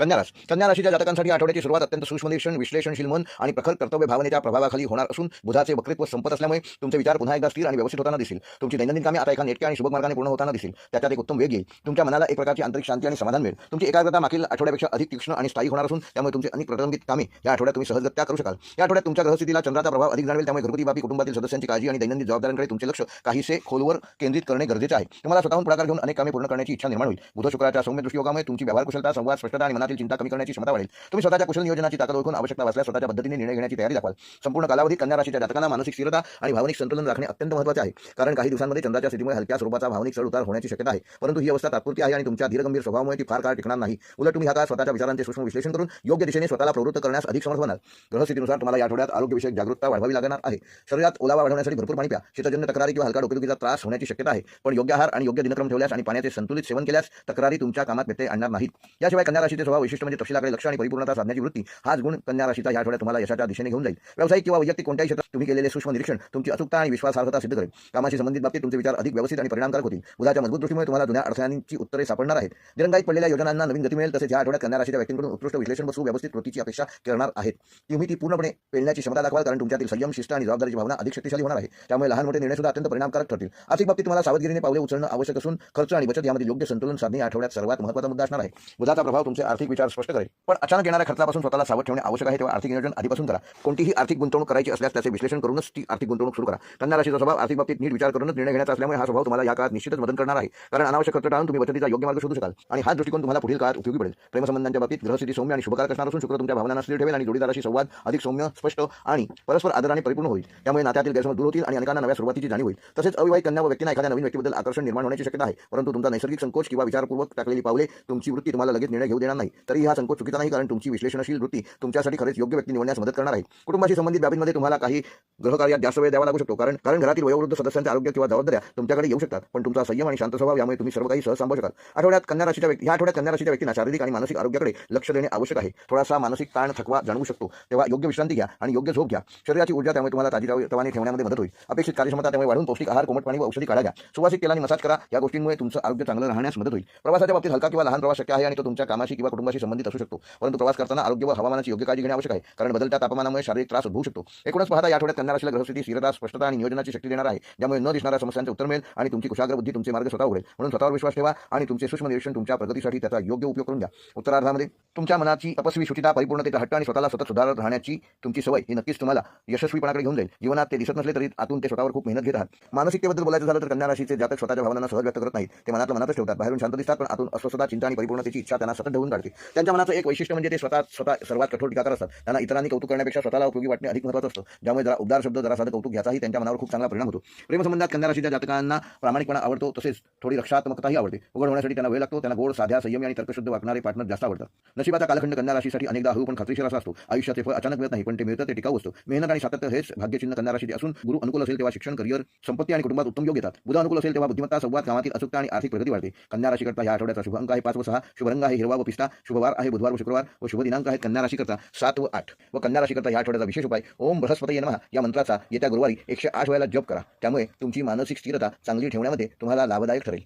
कन्यारास कन्या राशीच्या जातकांसाठी आठवड्याची सुरुवात अत्यंत सूक्ष्मनिरीक्षण विश्लेषणशील मन आणि प्रखर कर्तव्य भावनेच्या प्रभावाखाली होणार असून बुधाचे वक्तृत्व संपत असल्यामुळे तुमचे विचार पुन्हा एकदा स्थिर आणि व्यवस्थित होताना दिसतील तुमची दैनंदिन कामे आता एका नेटक्या आणि शुभ मार्गाने पूर्ण होताना दिसतील त्याच्यात एक उत्तम वेग येईल. तुमच्या मनाला एक प्रकारची आंतरिक शांती आणि समाधान मिळेल. तुमची एकाग्रता मागील आठवड्यापेक्षा अधिक तीक्ष्ण आणि स्थायी होणार असून त्यामुळे तुमचे अनेक प्रलंबित कामे या आठवड्यात तुम्ही सहजगत्या करू शकाल. या आठवड्यात तुमच्या ग्रहस्थितीला चंद्राचा प्रभाव अधिक जाणवेल. त्यामुळे घरगुती बाबी कुटुंबातील सदस्यांची काळजी आणि दैनंदिन जबाबदाऱ्यांकडे तुमचे लक्ष काहीसे खोलवर केंद्रित करणे गरजेचे आहे. तुम्हाला स्वतःहून पुढाकार घेऊन अनेक कामे पूर्ण करण्याची इच्छा निर्माण होईल. बुध शुक्राच्या सौम्य दृष्टियोगामुळे तुमची व्यवहार कुशलता संवाद स्पष्टता आणि मनातील चिंता कमी करण्याची क्षमता वाढेल. तुम्ही स्वतःच्या कुशल नियोजनाची ताकद ओळखून आवश्यकता असल्यास स्वतःच्या पद्धतीने निर्णय घेण्याची तयारी दाखवाल. संपूर्ण कालावधीत कन्या राशीच्या जातकांना मानसिक स्थिरता आणि भावनिक संतुलन राखणे अत्यंत महत्त्वाचे आहे. कारण काही दिवसांमध्ये चंद्राच्या स्थितीमुळे हलक्या स्वरूपाचा भावनिक चढ उतार होण्याची शक्यता आहे. परंतु ही अवस्था तात्पुरती आहे आणि तुमच्या धीरगंभीर स्वभावामुळे ती फार काळ टिकणार नाही. उलट तुम्ही हा काळ स्वतःच्या विचारांचे सूक्ष्म विश्लेषण करून योग्य दिशेने स्वतःला प्रवृत्त करण्यास अधिक समर्थ होणार ग्रहस्थितीनुसार तुम्हाला या आठवड्यात आरोग्यविषयक जागरूकता वाढवावी लागणार आहे. शरीरात ओलावा वाढवण्यासाठी भरपूर पाणी प्या. शीतजन्य तक्रारी किंवा हलका डोकेदुखीचा त्रास होण्याची शक्यता आहे. पण योग्य आहार आणि योग्य दिनक्रम ठेवल्यास आणि पाण्याचे संतुलित सेवन केल्यास तक्रारी तुमच्या कामात व्यत्यय आणणार नाहीत. याशिवाय कन्या राशीचे स्वभाव वैशिष्ट्य म्हणजे तपशिलाकडे लक्ष आणि परिपूर्णता साधण्याची वृत्ती. हाच गुण कन्या राशीचा या आठवड्यात तुम्हाला यशाच्या दिशेने घेऊन जाईल. व्यावसायिक किंवा वैयक्तिक कोणत्याही क्षेत्रात तुम्ही केलेले सूक्ष्म निरीक्षण तुमची अचूकता आणि विश्वासार्हता सिद्ध करेल. कामाशी संबंधित बाबतीत तुमचे विचार अधिक व्यवस्थित आणि परिणामकारक होतील. उद्याच्या मजबूत दृष्टीमुळे तुम्हाला जुन्या अडथळ्यांची उत्तरे सापडणार आहेत. दिरंगाईत पडलेल्या योजनांना नवीन गती मिळेल तसेच या आठवड्यात कन्या राशीच्या व्यक्तींकडून उत्कृष्ट विश्लेषण व सुव्यवस्थित कृतीची अपेक्षा करणार आहेत. तुम्ही ती पूर्णपणे पेलण्याची क्षमता दाखवाल कारण तुमच्यातील संयम शिष्ट आणि जबाबदारीची भावना अधिक शक्तिशाली होणार आहे. त्यामुळे लहान मोठे निर्णय सुद्धा अत्यंत परिणामकारक ठरतील. आर्थिक बाबतीत तुम्हाला सावधगिरीने पावले उचलणं आवश्यक असून खर्च आणि बचत यामध्ये योग्य संतुलन साधणे आठवड्यात सर्वात महत्त्वाचा मुद्दा असणार आहे. बुधाचा प्रभाव तुमचे आर्थिक विचार स्पष्ट करेल. पण अचानक येणाऱ्या खर्चापासून स्वतःला सावध ठेवणे आवश्यक आहे तेव्हा आर्थिक नियोजन आधीपासून करा. कोणतीही आर्थिक गुंतवणूक करायची असल्यास त्याचे विश्लेषण करूनच ती आर्थिक गुंतवणूक सुरू करा. कन्या राशीचा स्वभाव आर्थिक बाबतीत नीट विचार करूनच निर्णय घेण्याचा असल्यामुळे हा स्वभाव तुम्हाला या काळात निश्चितच मदत करणार आहे. कारण अनावश्यक खर्च टाळून तुम्ही बचतीचा योग्य मार्ग शोधू शकाल. आणि हा दृष्टिकोन तुम्हाला पुढील काळात उपयोगी पडेल. प्रेमसंबंधांच्या बाबतीत ग्रहस्थिती सौम्य आणि शुभकारक असणार असून शुक्र तुमच्या भावना स्थिर ठेवेल आणि जोडीदाराशी संवाद अधिक सौम्य स्पष्ट आणि परस्पर आदराने परिपूर्ण होईल. त्यामुळे नात्यातील गैरसमज दूर होतील आणि अनेकांना नव्या सुरुवातीची जाणीव होईल. तसेच अविवाहित कन्या व व्यक्तींना एखाद्या नवीन व्यक्तीबद्दल आकर्षण निर्माण होण्याची शक्यता आहे. परंतु तुमचा नैसर्गिक संकोच किंवा विचारपूर्वक टाकलेली पावले तुमची वृत्ती तुम्हाला लगेच निर्णय घेऊ देणार नाही तरी हा संकोच चुकीचा नाही कारण तुमची विश्लेषणशील वृत्ती तुमच्यासाठी खरेच योग्य व्यक्ती निवडण्यास मदत करणार आहे. कुटुंबाशी संबंधित बाबींमध्ये तुम्हाला काही ग्रहकार्यात जास्त वेळ द्यावा लागू शकतो कारण कारण घरातील वयोवृद्ध सदस्यांचे आरोग्य किंवा जबाबदाऱ्या तुमच्याकडे येऊ शकतात पण तुमचा संयम आणि शांत स्वभाव यामुळे तुम्ही सर्व काही सहज सांभाळू शकाल. आठवड्यात कन्या राशीच्या व्यक्ती या आठवड्यात कन्या राशीच्या व्यक्तींना शारीरिक आणि मानसिक आरोग्याकडे लक्ष देणे आवश्यक आहे. थोडासा मानसिक ताण थकवा जाणवू शकतो. तेव्हा योग्य विश्रांती घ्या आणि योग्य झोप घ्या. शरीराची ऊर्जा त्यामुळे तुम्हाला ताजी तवाने ठेवण्यामध्ये मदत होईल. अपेक्षित कार्यक्षमता त्यामुळे वाढून पौष्टिक आहार कोमट पाणी व औषधी काढा घ्या. सुवासिक तेलाने मसाज करा. या गोष्टींमुळे तुमचं आरोग्य चांगलं राहण्यास मदत होईल. प्रवासाच्या बाबतीत हलका किंवा लहान प्रवास शक्य आहे आणि तो तुमच्या कामाशी किंवा कुटुंबाशी संबंधित असू शकतो. परंतु प्रवास करताना आरोग्य व हवामानाची योग्य काळजी घेणे आवश्यक आहे. कारण बदलत्या तापमानामुळे शारीरिक त्रास उद्भवू शकतो. एकूणच पाहता या आठवड्यात कन्या राशीला ग्रहस्थिती स्थिरता स्पष्टता आणि नियोजनाची शक्ती देणार आहे. ज्यामुळे न दिसणाऱ्या समस्यांचे उत्तर मिळेल आणि तुमची कुशाग्र बुद्धी तुमचे मार्ग स्वतः उघडेल. म्हणून स्वतःवर विश्वास ठेवा आणि तुमचे सूक्ष्म निरीक्षण तुमच्या प्रगतीसाठी त्याचा योग्य उपयोग करून घ्या. उत्तरार्धामध्ये तुमच्या मनाची तपस्वी शुचिता परिपूर्णतेचा हट्ट आणि स्वतःला सतत सुधारत राहण्याची तुमची सवय ही नक्कीच तुम्हाला यशस्वीपणाकडे घेऊन जाईल. जीवनात ते दिसत नसले तरी आतून ते स्वतःवर खूप मेहनत घेत आहात. मानसिकतेबद्दल बोलायचं झालं तर कन्या राशीचे जातक स्वतःच्या भावनांना सहज व्यक्त करत नाहीत. ते मनातलं मनातच ठेवतात. बाहेरून शांत दिसतात पण आतून अस्वस्थता चिंता आणि परिपूर्णतेची इच्छा त्यांना सतत ठेवून काढते. त्यांच्या मनाचं एक वैशिष्ट्य म्हणजे ते स्वतः स्वतः सर्वात कठोर टीकाकार असतात. त्यांना इतरांनी कौतुक करण्यापेक्षा स्वतःला उपयोगी वाटणे अधिक महत्त्वाचं असतं. ज्यामुळे जरा उद्धार शब्द जरा साधं कौतुक घ्यायचाही त्यांच्या मनावर खूप चांगला परिणाम होतो. प्रेमसंबंधात कन्या राशीच्या जातकांना प्रामाणिकपणा आवडतो तसेच थोडी रक्षात्मकताही आवडते. उघड होण्यासाठी त्यांना वेळ लागतो त्यांना गोड साध्या संयमी आणि तर्कशुद्ध वागणारे पार्टनर जास्त आवडतात. नशिबाचा कालखंड कन्या राशीसाठी अनेकदा हळू पण खात्रीशीर असा असतो. आयुष्याचे फळ अचानक मिळत नाही पण ते मिळतं ते टिकाऊ असतो. मेहनत आणि सातत्य हेच भाग्यचिन्ह कन्या राशीचे असून गुरु अनुकूल असेल तेव्हा शिक्षण करिअर संपत्ती आणि कुटुंबात उत्तम योग येतात. बुध अनुकूल असेल तेव्हा बुद्धिमत्ता संवाद कामातील अचूकता आणि आर्थिक प्रगती वाढते. कन्या राशीकरता या आठवड्याचा शुभ अंक आहे. पाच व सहा शुभ रंग आहे. हिरवा व पिस्ता शुभवार आहे बुधवार व शुक्रवार व शुभ दिनांक आहेत कन्या राशीकरता सात व आठ. व कन्या राशीकरता या आठवड्याचा विशेष उपाय ओम बृहस्पती नमः या मंत्राचा येत्या गुरुवारी एकशे आठ वेळेला जप करा. त्यामुळे तुमची मानसिक स्थिरता चांगली ठेवण्यामध्ये तुम्हाला लाभदायक ठरेल.